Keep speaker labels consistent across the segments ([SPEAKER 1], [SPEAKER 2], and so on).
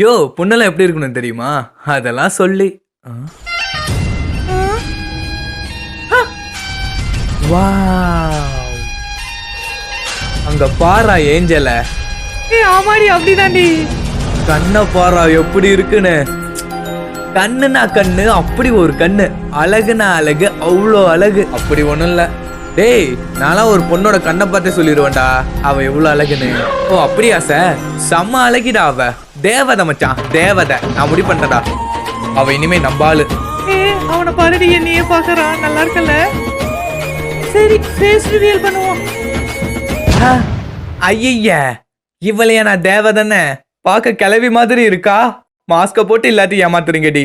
[SPEAKER 1] யோ பொண்ணெல்லாம் எப்படி இருக்கணும் தெரியுமா? அதெல்லாம் சொல்லி? வாவ். அங்க பாரா ஏஞ்சல.
[SPEAKER 2] ஏ ஆமாடி அப்படிதாண்டி.
[SPEAKER 1] கண்ணை பாரா எப்படி இருக்குன்னு? கண்ணுனா கண்ணு அப்படி ஒரு கண்ணு. அழகுனா அழகு அவ்வளோ அழகு. அப்படி ஒண்ணும் இல்ல. டேய் நான்லாம் ஒரு பொண்ணோட கண்ணை பார்த்தே சொல்லிடுவேன்டா அவ எவ்வளவு அழகுன்னு. ஓ அப்படியா சார்? செம்ம அழகிடா அவ. தேவதை மச்சான் தேவதை. நான் முடிவு பண்ணிட்டேன்டா. அவ இனிமே நம்பாளு.
[SPEAKER 2] அவனை பாருடி என்னையே பாக்குறான் நல்லா இருக்கல சரி ஃபேஸ் ரிவீல் பண்ணுவோம்.
[SPEAKER 1] ஐய இவளையா நான் தேவதானே பார்க்க கிளவி மாதிரி இருக்கா? மாஸ்க போட்டு எல்லாத்தையும் ஏமாத்துறீங்கடி.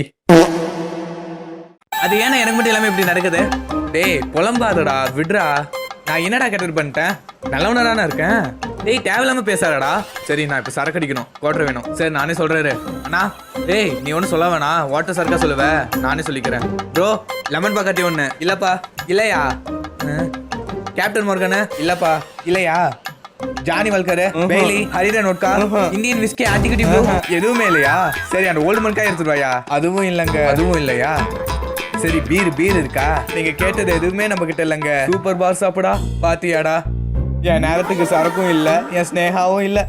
[SPEAKER 1] அது ஏன்னா எனக்கு மட்டும் எல்லாமே இப்படி நடக்குது. டேய் புலம்பாதடா விடுறா. நான் என்னடா கெட்டது பண்ணிட்டேன்? நல்லவனா தானே இருக்கேன்? டேய் தேவையில்லாம பேசாதடா. சரி நான் இப்ப சரக்கு அடிக்கணும். குவாட்டர் வேணும். சரி நானே சொல்றேன் அண்ணா டேய் நீ ஒன்றும் சொல்ல வேணாம் வாட்டர் சரக்கா சொல்லுவ. நானே சொல்லிக்கிறேன். ப்ரோ லெமன் பாக்கட்டி ஒன்று இல்லப்பா. இல்லையா. Captain Morgan? இல்லப்பா. இல்லையா? Johnnie Walker Bailey ஹரிரன் vodka Indian whisky Antiquity Blue எதுவுமே இல்லையா? சரி அந்த ஓல்டு மல்கா எடுத்துட்டு வாயா அதுவும் இல்லங்க. அதுவும் இல்லையா? சரி பீர் பீர் இருக்கா? நீங்க கேட்டது எதுவுமே நம்ம கிட்ட இல்லங்க. சூப்பர் பார் சாப்பிடா. பாத்தியாடா. என் நேரத்துக்கு சரக்கும் இல்ல என் ஸ்னேகாவும் இல்ல.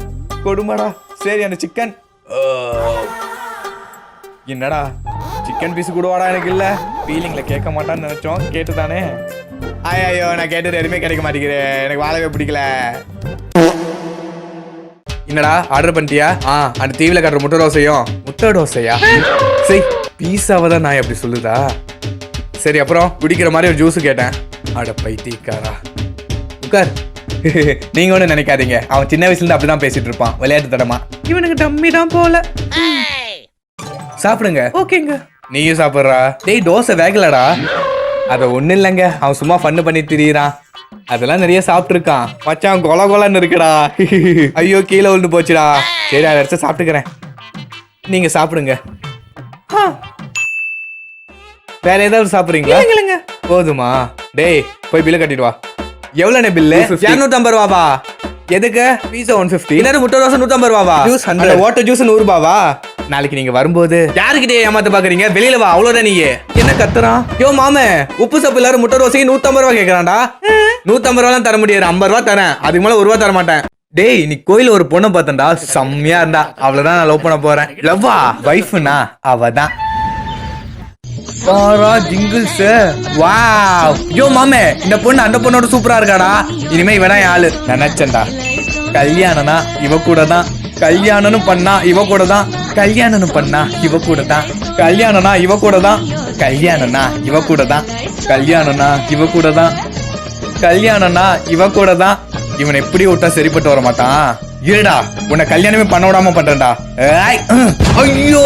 [SPEAKER 1] கொடுமடா. சரி அந்த சிக்கன் என்னடா? சிக்கன் பீஸ் கொடுவாடா எனக்கு இல்ல. ஃபீலிங்ல கேட்க மாட்டான்னு நினைச்சோம். கேட்டுதானே? ஐயோ நான் கேட்டது எதுவுமே கிடைக்க மாட்டேங்குது. எனக்கு வாழவே பிடிக்கல. என்னடா ஆர்டர் பண்ணிட்டியா? ஆ அந்த தீவில கட்டுற முட்டை தோசையும். முட்டை தோசையா? சரி பீஸாவை தான் நான் எப்படி சொல்லுதா? சரி அப்புறம் குடிக்கிற மாதிரி ஒரு ஜூஸ் கேட்டேன். அட பைத்தியக்காரா. உட்கார். நீங்க ஒன்றும் நினைக்காதீங்க. அவன் சின்ன வயசுல இருந்து அப்படிதான் பேசிட்டு இருப்பான். விளையாட்டு தடமா.
[SPEAKER 2] இவனுக்கு டம்மி தான் போல.
[SPEAKER 1] சாப்பிடுங்க.
[SPEAKER 2] ஓகேங்க.
[SPEAKER 1] நீயும் சாப்பிட்றா. டேய் தோசை வேகலடா. அத ஒண்ணும் இல்லைங்க. அவன் சும்மா ஃபன்னு பண்ணி திரியிறான். அதெல்லாம் நிறைய சாப்பிட்டுருக்கான். மச்சான் கொல கொலன்னு இருக்குடா. ஐயோ கீழே விழுந்து போச்சுடா. சரி அதை எடுத்து சாப்பிட்டுக்கிறேன். நீங்க சாப்பிடுங்க. வேற ஏதாவது சாப்பிடுறீங்களா? போதுமா? டேய் போய் பில்லு கட்டிட்டு வா. எவ்வளோண்ணே பில்லு இரநூத்தம்பது ரூபாவா? எதுக்கு? பீஸா ஒன் ஃபிஃப்டி இன்னொரு முட்டை தோசை நூற்றம்பது ரூபாவா? ஜூஸ் ஹண்ட்ரட் ஓட்ட ஜூஸ் நூறு ரூபாவா நாளைக்கு நீங்க வரும்போது யாருக்கிட்டே ஏமாத்த பாக்குறீங்க? வெளியில வா அவ்வளவுதான் நீங்க என்ன கத்துறான் யோ மாமே உப்பு சப்பு எல்லாரும் முட்டை தோசைக்கு நூத்தம்பது ரூபா கேக்குறான்டா. நூத்தம்பது ரூபாலாம் தர முடியாது ஐம்பது ரூபா தரேன். அதுக்கு மேல ஒரு ரூபா தர மாட்டேன். டேய் நீ கோயில ஒரு பொண்ணை பார்த்தேன்டா செம்மையா இருந்தா. அவ்வளவுதான் நான் லவ் பண்ண போறேன். லவ்வா? வைஃப்னா அவதான். பாரா ஜிங்கிள்ஸ். வாவ். யோ மாமே இந்த பொண்ணு அந்த பொண்ணோட சூப்பரா இருக்காடா. இனிமே இவனா ஆளு. நினைச்சேன்டா. கல்யாணனா இவ கூட தான் கல்யாணனும் பண்ணா இவ கூட தான் கல்யாணனும் பண்ணா இவ கூட தான் கல்யாணனா இவ கூட தான் கல்யாணனா இவ கூட தான் கல்யாணனா இவ கூட தான் கல்யாணனா இவ கூட தான் இவன் எப்படி விட்டா சரிப்பட்டு வர மாட்டான். இருடா உன்னை கல்யாணமே பண்ண விடாம பண்றேன்டா. ஏய், ஐயோ.